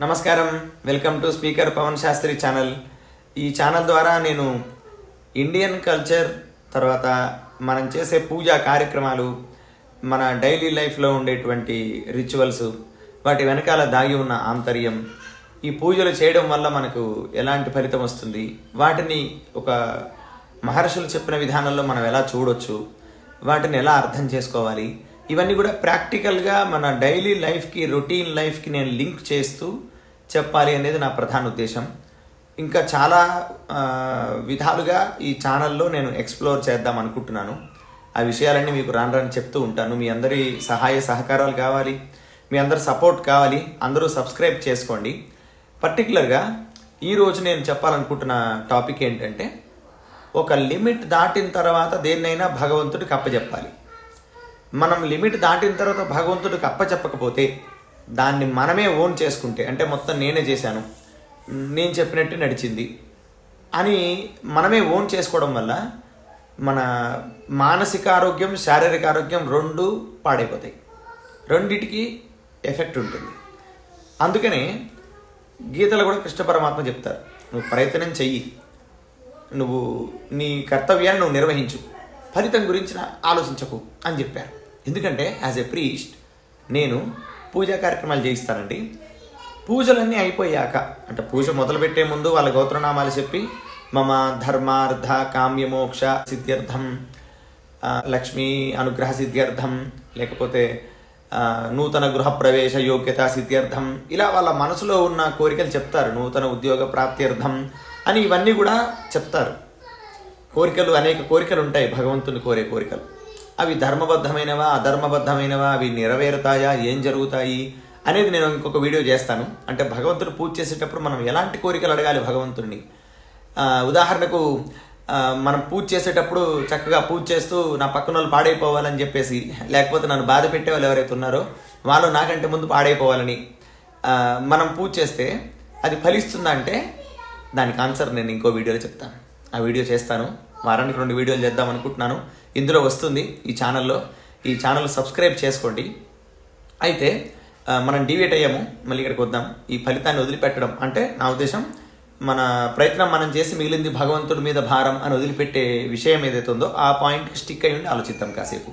నమస్కారం. Welcome to speaker Pavan Shastri channel. ఈ channel ద్వారా నేను ఇండియన్ కల్చర్ తర్వాత మనం చేసే పూజా కార్యక్రమాలు మన డైలీ లైఫ్లో ఉండేటువంటి రిచువల్స్ వాటి వెనకాల దాగి ఉన్న ఆంతర్యం ఈ పూజలు చేయడం వల్ల మనకు ఎలాంటి ఫలితం వస్తుంది వాటిని ఒక మహర్షులు చెప్పిన విధానంలో మనం ఎలా చూడొచ్చు వాటిని ఎలా అర్థం చేసుకోవాలి ఇవన్నీ కూడా ప్రాక్టికల్గా మన డైలీ లైఫ్కి రొటీన్ లైఫ్కి నేను లింక్ చేస్తూ చెప్పాలి అనేది నా ప్రధాన ఉద్దేశం. ఇంకా చాలా విధాలుగా ఈ ఛానల్లో నేను ఎక్స్ప్లోర్ చేద్దాం అనుకుంటున్నాను. ఆ విషయాలన్నీ మీకు రాను రాని చెప్తూ ఉంటాను. మీ అందరి సహాయ సహకారాలు కావాలి మీ అందరి సపోర్ట్ కావాలి అందరూ సబ్స్క్రైబ్ చేసుకోండి. పర్టికులర్గా ఈరోజు నేను చెప్పాలనుకుంటున్న టాపిక్ ఏంటంటే ఒక లిమిట్ దాటిన తర్వాత దేన్నైనా భగవంతుడికి అప్పచెప్పాలి మనం లిమిట్ దాటిన తర్వాత భగవంతుడికి అప్పచెప్పకపోతే దాన్ని మనమే ఓన్ చేసుకుంటే అంటే మొత్తం నేనే చేశాను నేను చెప్పినట్టు నడిచింది అని మనమే ఓన్ చేసుకోవడం వల్ల మన మానసిక ఆరోగ్యం శారీరక ఆరోగ్యం రెండు పాడైపోతాయి. రెండిటికి ఎఫెక్ట్ ఉంటుంది. అందుకనే గీతలో కూడా కృష్ణ పరమాత్మ చెప్తారు నువ్వు ప్రయత్నం చెయ్యి. నువ్వు నీ కర్తవ్యాన్ని నువ్వు నిర్వహించు. ఫలితం గురించి నా- ఆలోచించకు అని చెప్పారు. ఎందుకంటే యాజ్ ఎ ప్రీస్ట్ నేను పూజా కార్యక్రమాలు చేయిస్తారండి. పూజలన్నీ అయిపోయాక అంటే పూజ మొదలుపెట్టే ముందు వాళ్ళ గోత్రనామాలు చెప్పి మమ ధర్మార్థ కామ్యమోక్ష సిద్ధ్యర్థం లక్ష్మీ అనుగ్రహ సిద్ధ్యర్థం లేకపోతే నూతన గృహ ప్రవేశ యోగ్యత సిద్ధ్యర్థం ఇలా వాళ్ళ మనసులో ఉన్న కోరికలు చెప్తారు. నూతన ఉద్యోగ ప్రాప్త్యర్థం అని ఇవన్నీ కూడా చెప్తారు. కోరికలు అనేక కోరికలు ఉంటాయి. భగవంతుని కోరే కోరికలు. అవి ధర్మబద్ధమైనవా అధర్మబద్ధమైనవా అవి నెరవేరుతాయా ఏం జరుగుతాయి అనేది నేను ఇంకొక వీడియో చేస్తాను. అంటే భగవంతుడు పూజ చేసేటప్పుడు మనం ఎలాంటి కోరికలు అడగాలి భగవంతుడిని ఉదాహరణకు మనం పూజ చేసేటప్పుడు చక్కగా పూజ చేస్తూ నా పక్కన వాళ్ళు పాడైపోవాలని చెప్పేసి లేకపోతే నన్ను బాధ పెట్టే వాళ్ళు ఎవరైతే ఉన్నారో వాళ్ళు నాకంటే ముందు పాడైపోవాలని మనం పూజ చేస్తే అది ఫలిస్తుందా అంటే దానికి ఆన్సర్ నేను ఇంకో వీడియోలో చెప్తాను. ఆ వీడియో చేస్తాను. వారానికి రెండు వీడియోలు చేద్దాం అనుకుంటున్నాను. ఇందులో వస్తుంది ఈ ఛానల్లో. ఈ ఛానల్ సబ్స్క్రైబ్ చేసుకోండి. అయితే మనం డివేట్ అయ్యాము. మళ్ళీ ఇక్కడికి వద్దాం. ఈ ఫలితాన్ని వదిలిపెట్టడం అంటే నా ఉద్దేశం మన ప్రయత్నం మనం చేసి మిగిలింది భగవంతుడి మీద భారం అని వదిలిపెట్టే విషయం ఏదైతే ఉందో ఆ పాయింట్కి స్టిక్ అయ్యి ఉండి ఆలోచిద్దాం కాసేపు.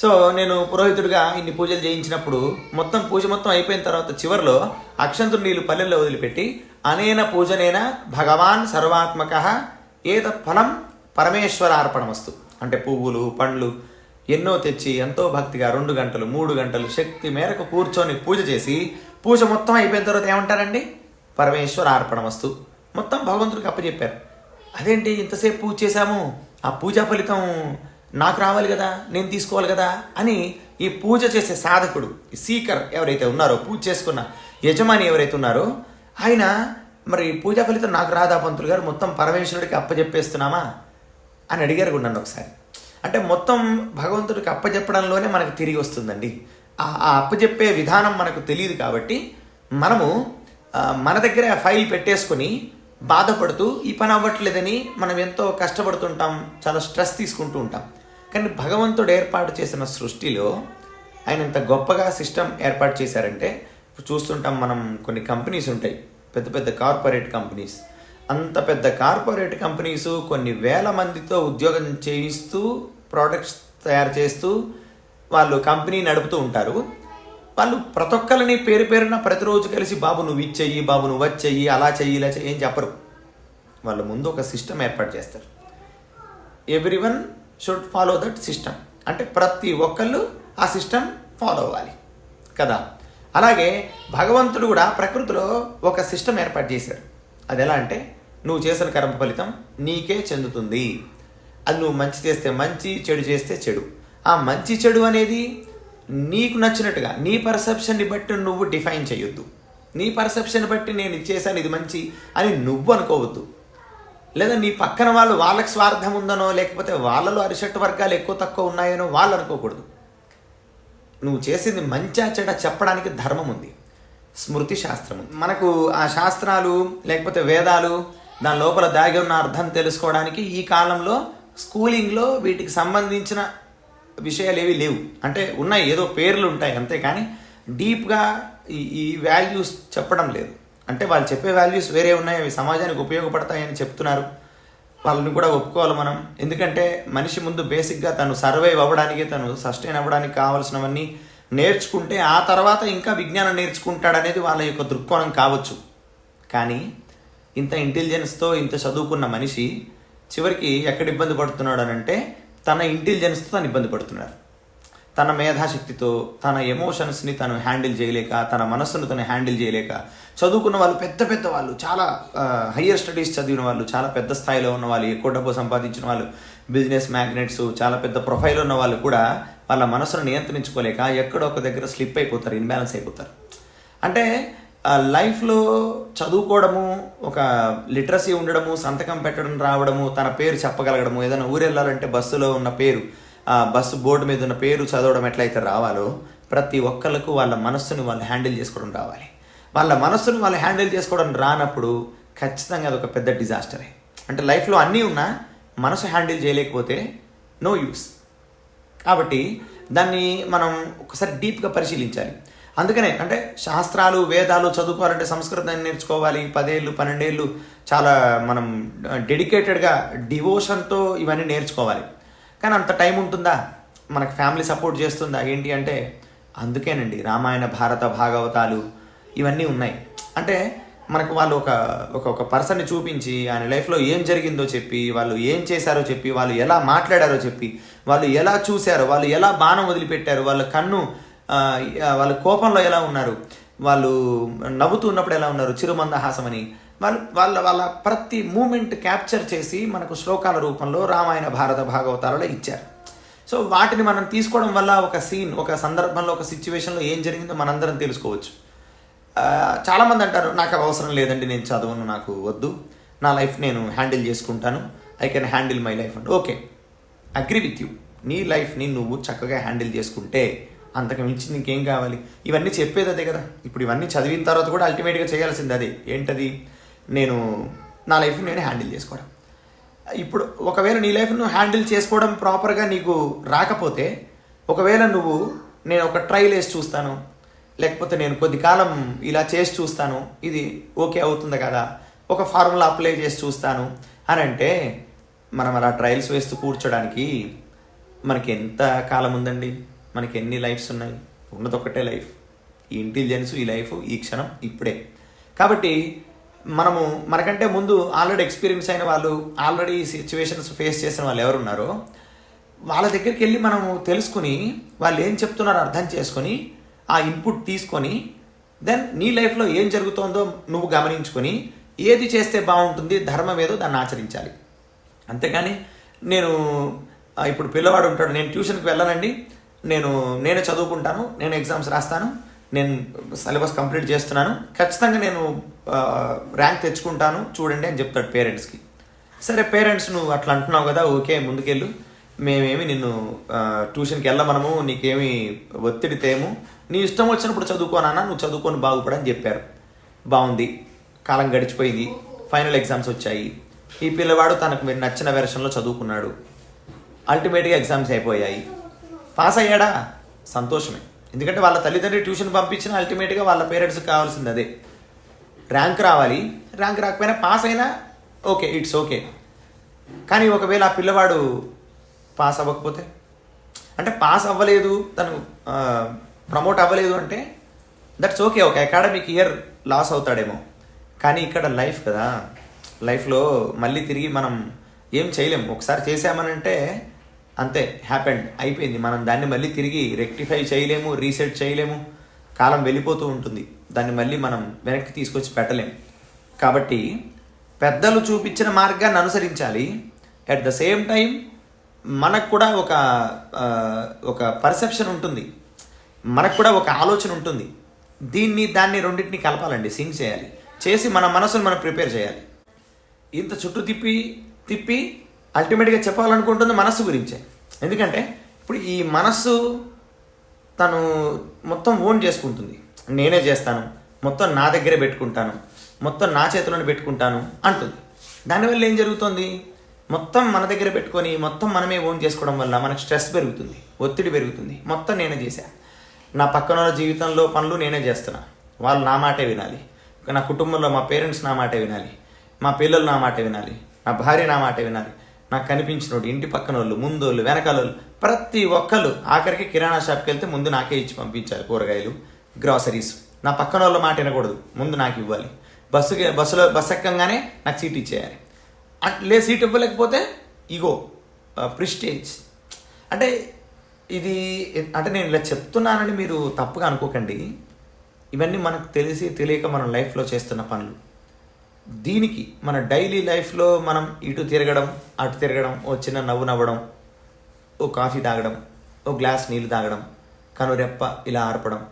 సో నేను పురోహితుడిగా ఇన్ని పూజలు చేయించినప్పుడు మొత్తం పూజ మొత్తం అయిపోయిన తర్వాత చివరిలో అక్షంతుడు నీళ్ళు పల్లెల్లో వదిలిపెట్టి అనేన పూజనేన భగవాన్ సర్వాత్మక ఏత ఫలం పరమేశ్వర అర్పణమస్తు. అంటే పువ్వులు పండ్లు ఎన్నో తెచ్చి ఎంతో భక్తిగా రెండు గంటలు మూడు గంటలు శక్తి మేరకు కూర్చొని పూజ చేసి పూజ మొత్తం అయిపోయిన తర్వాత ఏమంటారండి? పరమేశ్వర అర్పణమస్తు. మొత్తం భగవంతుడికి అప్పచెప్పారు. అదేంటి ఇంతసేపు పూజ చేశాము? ఆ పూజా ఫలితం నాకు రావాలి కదా నేను తీసుకోవాలి కదా అని ఈ పూజ చేసే సాధకుడు ఈ సీకర్ ఎవరైతే ఉన్నారో పూజ చేసుకున్న యజమాని ఎవరైతే ఉన్నారో ఆయన మరి పూజా ఫలితం నాకు రాదా పంతులు గారు? మొత్తం పరమేశ్వరుడికి అప్పచెప్పేస్తున్నామా? అని అడిగారు కూడా నన్ను ఒకసారి. అంటే మొత్తం భగవంతుడికి అప్పచెప్పడంలోనే మనకు తిరిగి వస్తుందండి. ఆ అప్పచెప్పే విధానం మనకు తెలియదు కాబట్టి మనము మన దగ్గర ఫైల్ పెట్టేసుకొని బాధపడుతూ ఈ పని అవ్వట్లేదని మనం ఎంతో కష్టపడుతుంటాం చాలా స్ట్రెస్ తీసుకుంటూ ఉంటాం. కానీ భగవంతుడు ఏర్పాటు చేసిన సృష్టిలో ఆయన ఇంత గొప్పగా సిస్టమ్ ఏర్పాటు చేశారంటే చూస్తుంటాం మనం కొన్ని కంపెనీస్ ఉంటాయి పెద్ద పెద్ద కార్పొరేట్ కంపెనీస్. అంత పెద్ద కార్పొరేట్ కంపెనీస్ కొన్ని వేల మందితో ఉద్యోగం చేయిస్తూ ప్రోడక్ట్స్ తయారు చేస్తూ వాళ్ళు కంపెనీ నడుపుతూ ఉంటారు. వాళ్ళు ప్రతి ఒక్కరిని పేరు పేరున ప్రతిరోజు కలిసి బాబు నువ్వు ఇచ్చేయి బాబు నువ్వు వచ్చేయి అలా చెయ్యి ఇలా చెయ్యి అని చెప్పరు. వాళ్ళు ముందు ఒక సిస్టమ్ ఏర్పాటు చేస్తారు. Every one should follow that system అంటే ప్రతి ఒక్కళ్ళు ఆ సిస్టమ్ ఫాలో అవ్వాలి. కదా? అలాగే భగవంతుడు కూడా ప్రకృతిలో ఒక సిస్టమ్ ఏర్పాటు చేశారు అది ఎలా అంటే నువ్వు చేసిన కర్మ ఫలితం నీకే చెందుతుంది. అది నువ్వు మంచి చేస్తే మంచి చెడు చేస్తే చెడు. ఆ మంచి చెడు అనేది నీకు నచ్చినట్టుగా నీ పర్సెప్షన్ని బట్టి నువ్వు డిఫైన్ చేయొద్దు. నీ పర్సెప్షన్ బట్టి నేను ఇది చేశాను ఇది మంచి అని నువ్వు అనుకోవద్దు. లేదా నీ పక్కన వాళ్ళు వాళ్ళకి స్వార్థం ఉందనో లేకపోతే వాళ్ళలో అరిషట్టు వర్గాలు ఎక్కువ తక్కువ ఉన్నాయనో వాళ్ళు అనుకోకూడదు. నువ్వు చేసింది మంచా చెడ చెప్పడానికి ధర్మం ఉంది. స్మృతి శాస్త్రం మనకు ఆ శాస్త్రాలు లేకపోతే వేదాలు దాని లోపల దాగి ఉన్న అర్థం తెలుసుకోవడానికి ఈ కాలంలో స్కూలింగ్లో వీటికి సంబంధించిన విషయాలు ఏవి లేవు. అంటే ఉన్నాయి ఏదో పేర్లు ఉంటాయి అంతే కానీ డీప్గా ఈ ఈ వాల్యూస్ చెప్పడం లేదు. అంటే వాళ్ళు చెప్పే వాల్యూస్ వేరే ఉన్నాయి అవి సమాజానికి ఉపయోగపడతాయని చెప్తున్నారు. వాళ్ళని కూడా ఒప్పుకోవాలి మనం. ఎందుకంటే మనిషి ముందు బేసిక్గా తను సర్వైవ్ అవ్వడానికి తను సస్టైన్ అవ్వడానికి కావాల్సినవన్నీ నేర్చుకుంటే ఆ తర్వాత ఇంకా విజ్ఞానం నేర్చుకుంటాడనేది వాళ్ళ యొక్క దృక్కోణం కావచ్చు. కానీ ఇంత ఇంటెలిజెన్స్తో ఇంత చదువుకున్న మనిషి చివరికి ఎక్కడ ఇబ్బంది పడుతున్నాడు అని అంటే తన ఇంటెలిజెన్స్తో తను ఇబ్బంది పడుతున్నాడు. తన మేధాశక్తితో తన ఎమోషన్స్ని తను హ్యాండిల్ చేయలేక తన మనస్సును తను హ్యాండిల్ చేయలేక చదువుకున్న వాళ్ళు పెద్ద పెద్ద వాళ్ళు చాలా హయ్యర్ స్టడీస్ చదివిన వాళ్ళు చాలా పెద్ద స్థాయిలో ఉన్న వాళ్ళు ఎక్కువ డబ్బు సంపాదించిన వాళ్ళు బిజినెస్ మ్యాగ్నెట్స్ చాలా పెద్ద ప్రొఫైల్ ఉన్న వాళ్ళు కూడా వాళ్ళ మనసును నియంత్రించుకోలేక ఎక్కడో ఒక దగ్గర స్లిప్ అయిపోతారు ఇన్బ్యాలెన్స్ అయిపోతారు. అంటే లైఫ్లో చదువుకోవడము ఒక లిటరసీ ఉండడము సంతకం పెట్టడం రావడము తన పేరు చెప్పగలగడము ఏదైనా ఊరు వెళ్ళాలంటే బస్సులో ఉన్న పేరు ఆ బస్సు బోర్డు మీద ఉన్న పేరు చదవడం ఎట్లయితే రావాలో ప్రతి ఒక్కళ్ళకు వాళ్ళ మనస్సును వాళ్ళు హ్యాండిల్ చేసుకోవడం రావాలి. వాళ్ళ మనస్సును వాళ్ళు హ్యాండిల్ చేసుకోవడం రానప్పుడు ఖచ్చితంగా అది ఒక పెద్ద డిజాస్టరే అంటే లైఫ్లో అన్నీ ఉన్నా మనసు హ్యాండిల్ చేయలేకపోతే నో యూస్ కాబట్టి దాన్ని మనం ఒకసారి డీప్గా పరిశీలించాలి. అందుకనే అంటే శాస్త్రాలు వేదాలు చదువుకోవాలంటే సంస్కృతాన్ని నేర్చుకోవాలి. పదేళ్ళు పన్నెండేళ్ళు చాలా మనం డెడికేటెడ్గా డివోషన్తో ఇవన్నీ నేర్చుకోవాలి. కానీ అంత టైం ఉంటుందా? మనకు ఫ్యామిలీ సపోర్ట్ చేస్తుందా? ఏంటి అంటే అందుకేనండి. రామాయణ భారత భాగవతాలు ఇవన్నీ ఉన్నాయి. అంటే మనకు వాళ్ళు ఒక ఒక ఒక పర్సన్ని చూపించి ఆయన లైఫ్లో ఏం జరిగిందో చెప్పి వాళ్ళు ఏం చేశారో చెప్పి వాళ్ళు ఎలా మాట్లాడారో చెప్పి వాళ్ళు ఎలా చూశారో వాళ్ళు ఎలా బాణం వదిలిపెట్టారు వాళ్ళ కన్ను వాళ్ళ కోపంలో ఎలా ఉన్నారు? వాళ్ళు నవ్వుతూ ఉన్నప్పుడు ఎలా ఉన్నారు? చిరుమందహాసం అని వాళ్ళు వాళ్ళ వాళ్ళ ప్రతి మూమెంట్ క్యాప్చర్ చేసి మనకు శ్లోకాల రూపంలో రామాయణ భారత భాగవతాలలో ఇచ్చారు. సో వాటిని మనం తీసుకోవడం వల్ల ఒక సీన్ ఒక సందర్భంలో ఒక సిచ్యువేషన్లో ఏం జరిగిందో మనందరం తెలుసుకోవచ్చు. చాలామంది అంటారు నాకు అవసరం లేదండి నేను చదవను నాకు వద్దు. నా లైఫ్ నేను హ్యాండిల్ చేసుకుంటాను. I can handle my life. And okay agree with you. నీ లైఫ్ని నువ్వు చక్కగా హ్యాండిల్ చేసుకుంటే అంతకు మించి నీకేం కావాలి? ఇవన్నీ చెప్పేది అదే కదా. ఇప్పుడు ఇవన్నీ చదివిన తర్వాత కూడా అల్టిమేట్గా చేయాల్సింది అదే. ఏంటది? నేను నా లైఫ్ నేను హ్యాండిల్ చేసుకోవడం. ఇప్పుడు ఒకవేళ నీ లైఫ్ నువ్వు హ్యాండిల్ చేసుకోవడం ప్రాపర్గా నీకు రాకపోతే ఒకవేళ నువ్వు నేను ఒక ట్రైల్ వేసి చూస్తాను లేకపోతే నేను కొద్ది కాలం ఇలా చేసి చూస్తాను ఇది ఓకే అవుతుంది కదా? ఒక ఫార్ములా అప్లై చేసి చూస్తాను అని అంటే మనం అలా ట్రయల్స్ వేస్తూ కూర్చోడానికి మనకి ఎంత కాలం ఉందండి? మనకి ఎన్ని లైఫ్స్ ఉన్నాయి? ఉన్నది ఒకటే లైఫ్. ఈ ఇంటెలిజెన్స్ ఈ లైఫ్ ఈ క్షణం ఇప్పుడే. కాబట్టి మనము మనకంటే ముందు ఆల్రెడీ ఎక్స్పీరియన్స్ అయిన వాళ్ళు ఆల్రెడీ సిచ్యువేషన్స్ ఫేస్ చేసిన వాళ్ళు ఎవరున్నారో వాళ్ళ దగ్గరికి వెళ్ళి మనము తెలుసుకుని వాళ్ళు ఏం చెప్తున్నారో అర్థం చేసుకొని ఆ ఇన్పుట్ తీసుకొని దెన్ నీ లైఫ్లో ఏం జరుగుతోందో నువ్వు గమనించుకొని ఏది చేస్తే బాగుంటుంది ధర్మం ఏదో దాన్ని ఆచరించాలి. అంతేగాని నేను ఇప్పుడు పిల్లవాడు ఉంటాడు నేను ట్యూషన్కి వెళ్ళానండి నేను నేనే చదువుకుంటాను నేను ఎగ్జామ్స్ రాస్తాను నేను సిలబస్ కంప్లీట్ చేస్తున్నాను. ఖచ్చితంగా నేను ర్యాంక్ తెచ్చుకుంటాను చూడండి అని చెప్తాడు పేరెంట్స్కి సరే పేరెంట్స్ నువ్వు అట్లా అంటున్నావు కదా ఓకే ముందుకెళ్ళు. మేమేమి నిన్ను ట్యూషన్కి వెళ్ళమనము నీకేమి ఒత్తిడి తేము. నీ ఇష్టం వచ్చినప్పుడు చదువుకోనన్నా నువ్వు చదువుకొని బాగుపడని చెప్పారు. బాగుంది. కాలం గడిచిపోయింది. ఫైనల్ ఎగ్జామ్స్ వచ్చాయి. ఈ పిల్లవాడు తనకు మీరు నచ్చిన వెర్షన్లో చదువుకున్నాడు. అల్టిమేట్గా ఎగ్జామ్స్ అయిపోయాయి. పాస్ అయ్యాడా? సంతోషమే. ఎందుకంటే వాళ్ళ తల్లిదండ్రి ట్యూషన్ పంపించిన అల్టిమేట్గా వాళ్ళ పేరెంట్స్కి కావాల్సింది అదే. ర్యాంక్ రావాలి. ర్యాంక్ రాకపోయినా పాస్ అయినా ఓకే ఇట్స్ ఓకే. కానీ ఒకవేళ ఆ పిల్లవాడు పాస్ అవ్వకపోతే? అంటే పాస్ అవ్వలేదు తను ప్రమోట్ అవ్వలేదు అంటే దట్స్ ఓకే ఒక అకాడమిక్ ఇయర్ లాస్ అవుతాడేమో. కానీ ఇక్కడ లైఫ్ కదా. లైఫ్లో మళ్ళీ తిరిగి మనం ఏం చేయలేం. ఒకసారి చేసామనంటే అంతే హ్యాపెండ్ అయిపోయింది. మనం దాన్ని మళ్ళీ తిరిగి రెక్టిఫై చేయలేము రీసెట్ చేయలేము. కాలం వెళ్ళిపోతూ ఉంటుంది. దాన్ని మళ్ళీ మనం వెనక్కి తీసుకొచ్చి పెట్టలేం. కాబట్టి పెద్దలు చూపించిన మార్గాన్ని అనుసరించాలి. అట్ ద సేమ్ టైం మనకు కూడా ఒక ఒక పర్సెప్షన్ ఉంటుంది. మనకు కూడా ఒక ఆలోచన ఉంటుంది. దీన్ని దాన్ని రెండింటిని కలపాలండి సింగ్ చేయాలి. చేసి మన మనసును మనం ప్రిపేర్ చేయాలి. ఇంత చుట్టూ తిప్పి తిప్పి అల్టిమేట్గా చెప్పాలనుకుంటుంది మనస్సు గురించే. ఎందుకంటే ఇప్పుడు ఈ మనస్సు తను మొత్తం ఓన్ చేసుకుంటుంది. నేనే చేస్తాను మొత్తం నా దగ్గరే పెట్టుకుంటాను మొత్తం నా చేతిలోనే పెట్టుకుంటాను అంటుంది. దానివల్ల ఏం జరుగుతుంది? మొత్తం మన దగ్గర పెట్టుకొని మొత్తం మనమే ఓన్ చేసుకోవడం వల్ల మనకు స్ట్రెస్ పెరుగుతుంది ఒత్తిడి పెరుగుతుంది. మొత్తం నేనే చేశా. నా పక్కన వాళ్ళ జీవితంలో పనులు నేనే చేస్తున్నా. వాళ్ళు నా మాటే వినాలి. నా కుటుంబంలో మా పేరెంట్స్ నా మాటే వినాలి. మా పిల్లలు నా మాట వినాలి. నా భార్య నా మాట వినాలి. నాకు కనిపించినోడు ఇంటి పక్కన వాళ్ళు ముందు వాళ్ళు వెనకాల వాళ్ళు ప్రతి ఒక్కళ్ళు ఆఖరికి కిరాణా షాప్కి వెళ్తే ముందు నాకే ఇచ్చి పంపించాలి కూరగాయలు గ్రాసరీస్. నా పక్కన వాళ్ళ మాట వినకూడదు ముందు నాకు ఇవ్వాలి. బస్సుకి బస్సులో బస్సు ఎక్కంగానే నాకు సీట్ ఇచ్చేయాలి. లే సీట్ ఇవ్వలేకపోతే ఇగో ప్రిస్టేజ్. అంటే ఇది అంటే నేను ఇలా చెప్తున్నానని మీరు తప్పుగా అనుకోకండి. ఇవన్నీ మనకు తెలిసి తెలియక మనం లైఫ్లో చేస్తున్న పనులు. దీనికి మన డైలీ లైఫ్లో మనం ఇటు తిరగడం అటు తిరగడం ఓ చిన్న నవ్వు నవ్వడం ఓ కాఫీ తాగడం ఓ గ్లాస్ నీళ్ళు తాగడం కనురెప్ప ఇలా ఆర్పడం.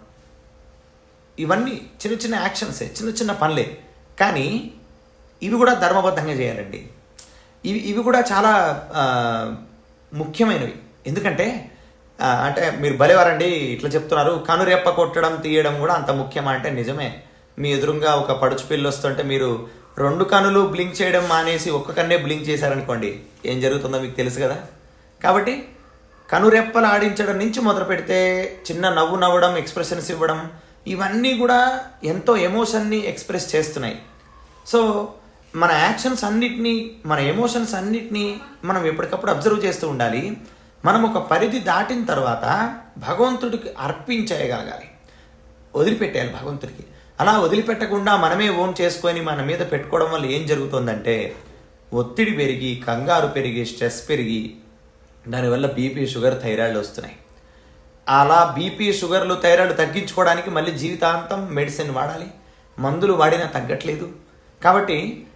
ఇవన్నీ చిన్న చిన్న యాక్షన్సే చిన్న చిన్న పనులే. కానీ ఇవి కూడా ధర్మబద్ధంగా చేయాలండి. ఇవి ఇవి కూడా చాలా ముఖ్యమైనవి. ఎందుకంటే అంటే మీరు భలేవారండి ఇట్లా చెప్తున్నారు కనురెప్ప కొట్టడం తీయడం కూడా అంత ముఖ్యమా అంటే నిజమే. మీ ఎదురుగా ఒక పడుచు పిల్లి వస్తుంటే మీరు రెండు కనులు బ్లింక్ చేయడం మానేసి ఒక్క కన్నే బ్లింక్ చేశారనుకోండి ఏం జరుగుతుందో మీకు తెలుసు కదా? కాబట్టి కనురెప్పలు ఆడించడం నుంచి మొదలు పెడితే చిన్న నవ్వు నవ్వడం ఎక్స్ప్రెషన్స్ ఇవ్వడం ఇవన్నీ కూడా ఎంతో ఎమోషన్ని ఎక్స్ప్రెస్ చేస్తున్నాయి. సో మన యాక్షన్స్ అన్నిటినీ మన ఎమోషన్స్ అన్నిటినీ మనం ఎప్పటికప్పుడు అబ్జర్వ్ చేస్తూ ఉండాలి. మనం ఒక పరిధి దాటిన తర్వాత భగవంతుడికి అర్పించేయగలగాలి వదిలిపెట్టేయాలి భగవంతుడికి. అలా వదిలిపెట్టకుండా మనమే ఓన్ చేసుకొని మన మీద పెట్టుకోవడం వల్ల ఏం జరుగుతుందంటే ఒత్తిడి పెరిగి కంగారు పెరిగి స్ట్రెస్ పెరిగి దానివల్ల బీపీ షుగర్ థైరాయిడ్ వస్తున్నాయి. అలా బీపీ షుగర్లు థైరాయిడ్ తగ్గించుకోవడానికి మళ్ళీ జీవితాంతం మెడిసిన్ వాడాలి. మందులు వాడినా తగ్గట్లేదు. కాబట్టి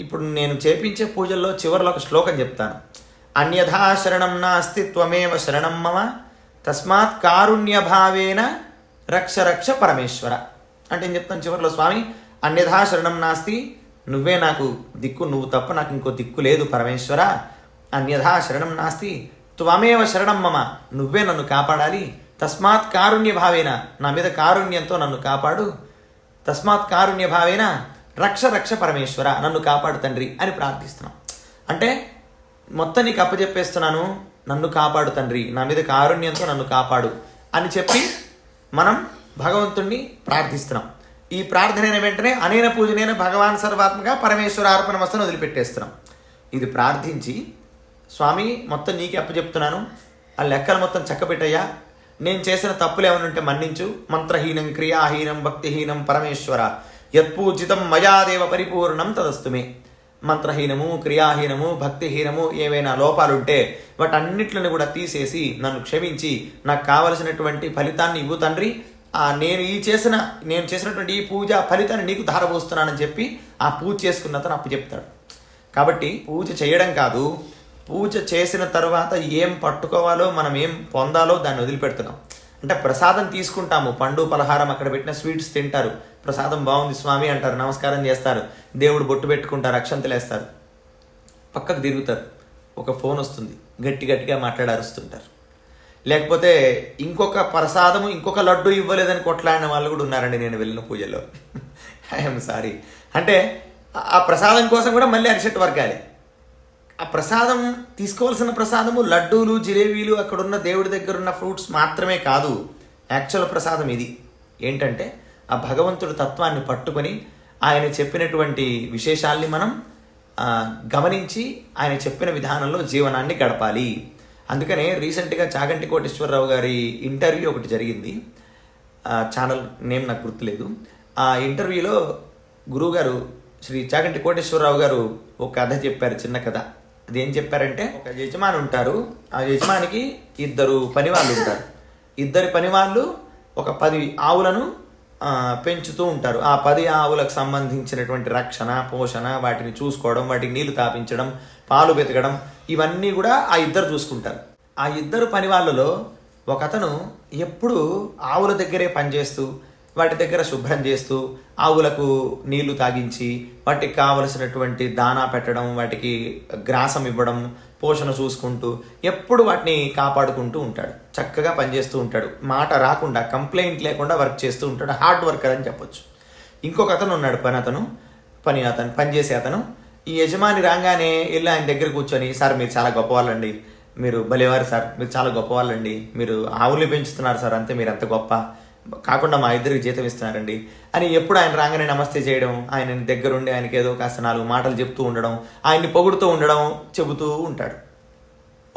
ఇప్పుడు నేను చేపించే పూజల్లో చివరిలో ఒక శ్లోకం చెప్తాను. అన్యథా శరణం నాస్తి త్వమేవ శరణం మమ తస్మాత్ కారుణ్య భావేన రక్ష రక్ష పరమేశ్వర. అంటే ఏం చెప్తాను చివరిలో స్వామి అన్యథా శరణం నాస్తి. నువ్వే నాకు దిక్కు నువ్వు తప్ప నాకు ఇంకో దిక్కు లేదు పరమేశ్వర. అన్యథా శరణం నాస్తి. త్వమేవ శరణం మమ. నువ్వే నన్ను కాపాడాలి. తస్మాత్ కారుణ్య భావేన. నా మీద కారుణ్యంతో నన్ను కాపాడు. తస్మాత్ కారుణ్య భావేన. రక్ష రక్ష పరమేశ్వర. నన్ను కాపాడు తండ్రి అని ప్రార్థిస్తున్నాం. అంటే మొత్తం నీకు అప్పచెప్పేస్తున్నాను నన్ను కాపాడు తండ్రి. నా మీద కారుణ్యంతో నన్ను కాపాడు అని చెప్పి మనం భగవంతుణ్ణి ప్రార్థిస్తున్నాం. ఈ ప్రార్థన అయిన వెంటనే అనేన పూజనైన భగవాన్ సర్వాత్మక పరమేశ్వర అర్పణ వస్తుని వదిలిపెట్టేస్తున్నాం. ఇది ప్రార్థించి స్వామి మొత్తం నీకే అప్పచెప్తున్నాను. ఆ లెక్కలు మొత్తం చక్కబెట్టయ్యా. నేను చేసిన తప్పులు ఏమైనా ఉంటే మన్నించు. మంత్రహీనం క్రియాహీనం భక్తిహీనం పరమేశ్వర. యత్పూజితం మయాదేవ పరిపూర్ణం తదస్తుమే మంత్రహీనము క్రియాహీనము భక్తిహీనము ఏవైనా లోపాలుంటే వాటన్నిట్లను కూడా తీసేసి నన్ను క్షమించి నాకు కావలసినటువంటి ఫలితాన్ని ఇవ్వు తండ్రి. నేను ఈ చేసిన నేను చేసినటువంటి ఈ పూజ ఫలితాన్ని నీకు ధారపోస్తున్నానని చెప్పి ఆ పూజ చేసుకున్న అతను అప్పు చెప్తాడు. కాబట్టి పూజ చేయడం కాదు పూజ చేసిన తర్వాత ఏం పట్టుకోవాలో మనం ఏం పొందాలో దాన్ని వదిలిపెడుతున్నాం. అంటే ప్రసాదం తీసుకుంటాము పండు పలహారం అక్కడ పెట్టిన స్వీట్స్ తింటారు. ప్రసాదం బాగుంది స్వామి అంటారు నమస్కారం చేస్తారు. దేవుడు బొట్టు పెట్టుకుంటారు అక్షంతలు వేస్తారు. పక్కకు తిరుగుతారు. ఒక ఫోన్ వస్తుంది గట్టి గట్టిగా మాట్లాడారుస్తుంటారు. లేకపోతే ఇంకొక ప్రసాదము ఇంకొక లడ్డు ఇవ్వలేదని కొట్లాడిన వాళ్ళు కూడా ఉన్నారండి నేను వెళ్ళిన పూజలో ఐఎమ్ సారీ అంటే ఆ- ప్రసాదం కోసం కూడా మళ్ళీ అరిషట్ వర్గాలి. ఆ ప్రసాదం తీసుకోవాల్సిన ప్రసాదము లడ్డూలు జిలేబీలు అక్కడున్న దేవుడి దగ్గర ఉన్న ఫ్రూట్స్ మాత్రమే కాదు. యాక్చువల్ ప్రసాదం ఇది. ఏంటంటే ఆ భగవంతుడి తత్వాన్ని పట్టుకొని ఆయన చెప్పినటువంటి విశేషాల్ని మనం గమనించి ఆయన చెప్పిన విధానంలో జీవనాన్ని గడపాలి. అందుకనే రీసెంట్గా చాగంటి కోటేశ్వరరావు గారి ఇంటర్వ్యూ ఒకటి జరిగింది. ఆ ఛానల్ నేమ్ నాకు గుర్తులేదు. ఆ ఇంటర్వ్యూలో గురువుగారు శ్రీ చాగంటి కోటేశ్వరరావు గారు ఒక కథ చెప్పారు చిన్న కథ. అదేం చెప్పారంటే ఒక యజమాని ఉంటారు. ఆ యజమానికి ఇద్దరు పనివాళ్ళు ఉంటారు. ఇద్దరు పనివాళ్ళు ఒక పది ఆవులను పెంచుతూ ఉంటారు. ఆ పది ఆవులకు సంబంధించినటువంటి రక్షణ పోషణ వాటిని చూసుకోవడం వాటికి నీళ్ళు తాపించడం పాలు వెతకడం ఇవన్నీ కూడా ఆ ఇద్దరు చూసుకుంటారు. ఆ ఇద్దరు పని వాళ్ళలో ఒక అతను ఎప్పుడు ఆవుల దగ్గరే పనిచేస్తూ వాటి దగ్గర శుభ్రం చేస్తూ ఆవులకు నీళ్ళు తాగించి వాటికి కావలసినటువంటి దానా పెట్టడం వాటికి గ్రాసం ఇవ్వడం పోషణ చూసుకుంటూ ఎప్పుడు వాటిని కాపాడుకుంటూ ఉంటాడు. చక్కగా పనిచేస్తూ ఉంటాడు. మాట రాకుండా కంప్లైంట్ లేకుండా వర్క్ చేస్తూ ఉంటాడు. హార్డ్ వర్కర్ అని చెప్పొచ్చు. ఇంకొక అతను ఉన్నాడు పని అతను పని అతను పనిచేసే అతను. ఈ యజమాని రాగానే వెళ్ళి ఆయన దగ్గర కూర్చొని సార్ మీరు చాలా గొప్పవాళ్ళండి. మీరు భలేవారు సార్. మీరు చాలా గొప్పవాళ్ళండి. మీరు ఆవులు పెంచుతున్నారు సార్. అంతే మీరు అంత గొప్ప. కాకుండా మా ఇద్దరికి జీతం ఇస్తున్నారండి. అని ఎప్పుడు ఆయన రాగానే నమస్తే చేయడం ఆయన దగ్గరుండి ఆయనకి ఏదో కాస్త నాలుగు మాటలు చెప్తూ ఉండడం ఆయన్ని పొగుడుతూ ఉండడం చెబుతూ ఉంటాడు.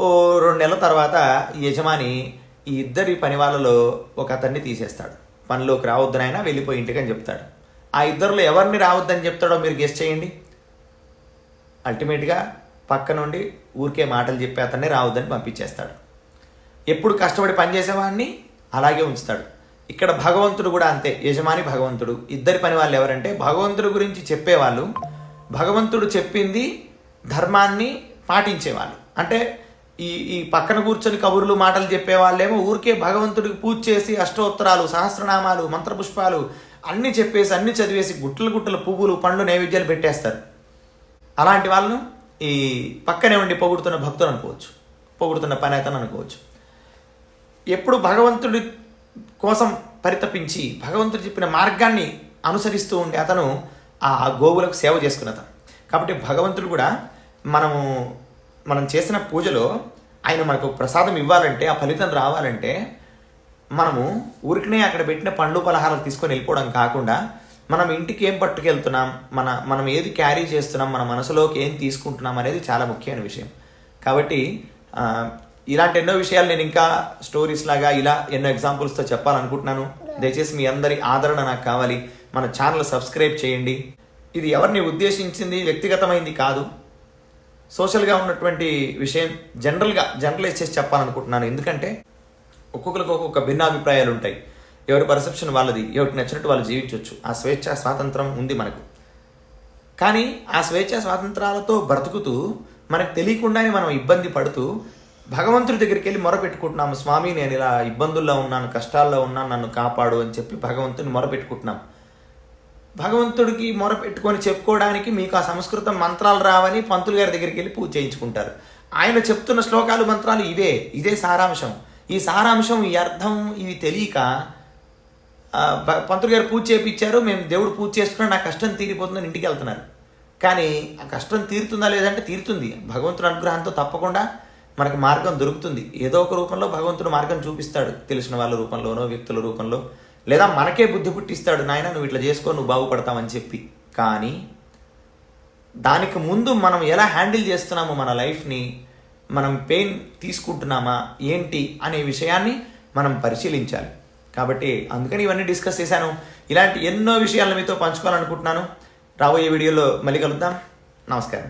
ఓ రెండు నెలల తర్వాత యజమాని ఈ ఇద్దరి పని వాళ్ళలో ఒక అతన్ని తీసేస్తాడు. పనిలోకి రావద్దని ఆయన వెళ్ళిపోయి ఇంటికని చెప్తాడు. ఆ ఇద్దరిలో ఎవరిని రావద్దని చెప్తాడో మీరు గెస్ట్ చేయండి. అల్టిమేట్గా పక్క నుండి ఊరికే మాటలు చెప్పి అతన్ని రావద్దని పంపించేస్తాడు. ఎప్పుడు కష్టపడి పనిచేసేవాడిని అలాగే ఉంచుతాడు. ఇక్కడ భగవంతుడు కూడా అంతే యజమాని భగవంతుడు. ఇద్దరి పని వాళ్ళు ఎవరంటే భగవంతుడి గురించి చెప్పేవాళ్ళు భగవంతుడు చెప్పింది ధర్మాన్ని పాటించేవాళ్ళు. అంటే ఈ ఈ పక్కన కూర్చొని కబుర్లు మాటలు చెప్పేవాళ్ళేమో ఊరికే భగవంతుడికి పూజ చేసి అష్టోత్తరాలు సహస్రనామాలు మంత్రపుష్పాలు అన్నీ చెప్పేసి అన్ని చదివేసి గుట్టలు గుట్టలు పువ్వులు పండ్లు నైవేద్యాలు పెట్టేస్తారు. అలాంటి వాళ్ళను ఈ పక్కనే ఉండి పొగుడుతున్న భక్తులు అనుకోవచ్చు పొగుడుతున్న పని అతను అనుకోవచ్చు. ఎప్పుడు భగవంతుడి కోసం పరితపించి భగవంతుడు చెప్పిన మార్గాన్ని అనుసరిస్తూ ఉండే అతను ఆ గోవులకు సేవ చేసుకున్న అతను. కాబట్టి భగవంతుడు కూడా మనము మనం చేసిన పూజలో ఆయన మనకు ప్రసాదం ఇవ్వాలంటే ఆ ఫలితం రావాలంటే మనము ఊరికనే అక్కడ పెట్టిన పండ్లు పలహారాలు తీసుకొని వెళ్ళిపోవడం కాకుండా మనం ఇంటికి ఏం పట్టుకెళ్తున్నాం మన మనం ఏది క్యారీ చేస్తున్నాం మన మనసులోకి ఏం తీసుకుంటున్నాం అనేది చాలా ముఖ్యమైన విషయం. కాబట్టి ఇలాంటి ఎన్నో విషయాలు నేను ఇంకా స్టోరీస్ లాగా ఇలా ఎన్నో ఎగ్జాంపుల్స్తో చెప్పాలనుకుంటున్నాను. దయచేసి మీ అందరి ఆదరణ నాకు కావాలి. మన ఛానల్ సబ్స్క్రైబ్ చేయండి. ఇది ఎవరిని ఉద్దేశించింది వ్యక్తిగతమైంది కాదు. సోషల్గా ఉన్నటువంటి విషయం జనరల్గా జనరలైజ్ చేసి చెప్పాలనుకుంటున్నాను. ఎందుకంటే ఒక్కొక్కరికి ఒక్కొక్క భిన్నాభిప్రాయాలు ఉంటాయి. ఎవరి పర్సెప్షన్ వాళ్ళది ఎవరికి నచ్చినట్టు వాళ్ళు జీవించవచ్చు ఆ స్వేచ్ఛ స్వాతంత్రం ఉంది మనకు. కానీ ఆ స్వేచ్ఛ స్వాతంత్రాలతో బ్రతుకుతూ మనకు తెలియకుండానే మనం ఇబ్బంది పడుతూ భగవంతుడి దగ్గరికి వెళ్ళి మొరపెట్టుకుంటున్నాము. స్వామి నేను ఇలా ఇబ్బందుల్లో ఉన్నాను కష్టాల్లో ఉన్నాను నన్ను కాపాడు అని చెప్పి భగవంతుని మొరపెట్టుకుంటున్నాం. భగవంతుడికి మొరపెట్టుకొని చెప్పుకోవడానికి మీకు ఆ సంస్కృతం మంత్రాలు రావని పంతులు గారి దగ్గరికి వెళ్ళి పూజ చేయించుకుంటారు. ఆయన చెప్తున్న శ్లోకాలు మంత్రాలు ఇవే ఇదే సారాంశం. ఈ సారాంశం ఈ అర్థం ఇవి తెలియక పంతులు గారు పూజ చేయించారు మేము దేవుడు పూజ చేసుకున్నా నా కష్టం తీరిపోతుందని ఇంటికి వెళ్తున్నారు. కానీ ఆ కష్టం తీరుతుందా లేదంటే తీరుతుంది. భగవంతుడి అనుగ్రహంతో తప్పకుండా మనకు మార్గం దొరుకుతుంది. ఏదో ఒక రూపంలో భగవంతుడు మార్గం చూపిస్తాడు. తెలిసిన వాళ్ళ రూపంలోనో వ్యక్తుల రూపంలో. లేదా మనకే బుద్ధి పుట్టిస్తాడు. నాయన నువ్వు ఇట్లా చేసుకో నువ్వు బాగుపడతావని చెప్పి. కానీ దానికి ముందు మనం ఎలా హ్యాండిల్ చేస్తున్నామో మన లైఫ్ని మనం పెయిన్ తీసుకుంటున్నామా ఏంటి అనే విషయాన్ని మనం పరిశీలించాలి. కాబట్టి అందుకని ఇవన్నీ డిస్కస్ చేశాను. ఇలాంటి ఎన్నో విషయాలను మీతో పంచుకోవాలనుకుంటున్నాను. రాబోయే వీడియోలో మళ్ళీ కలుద్దాం. నమస్కారం.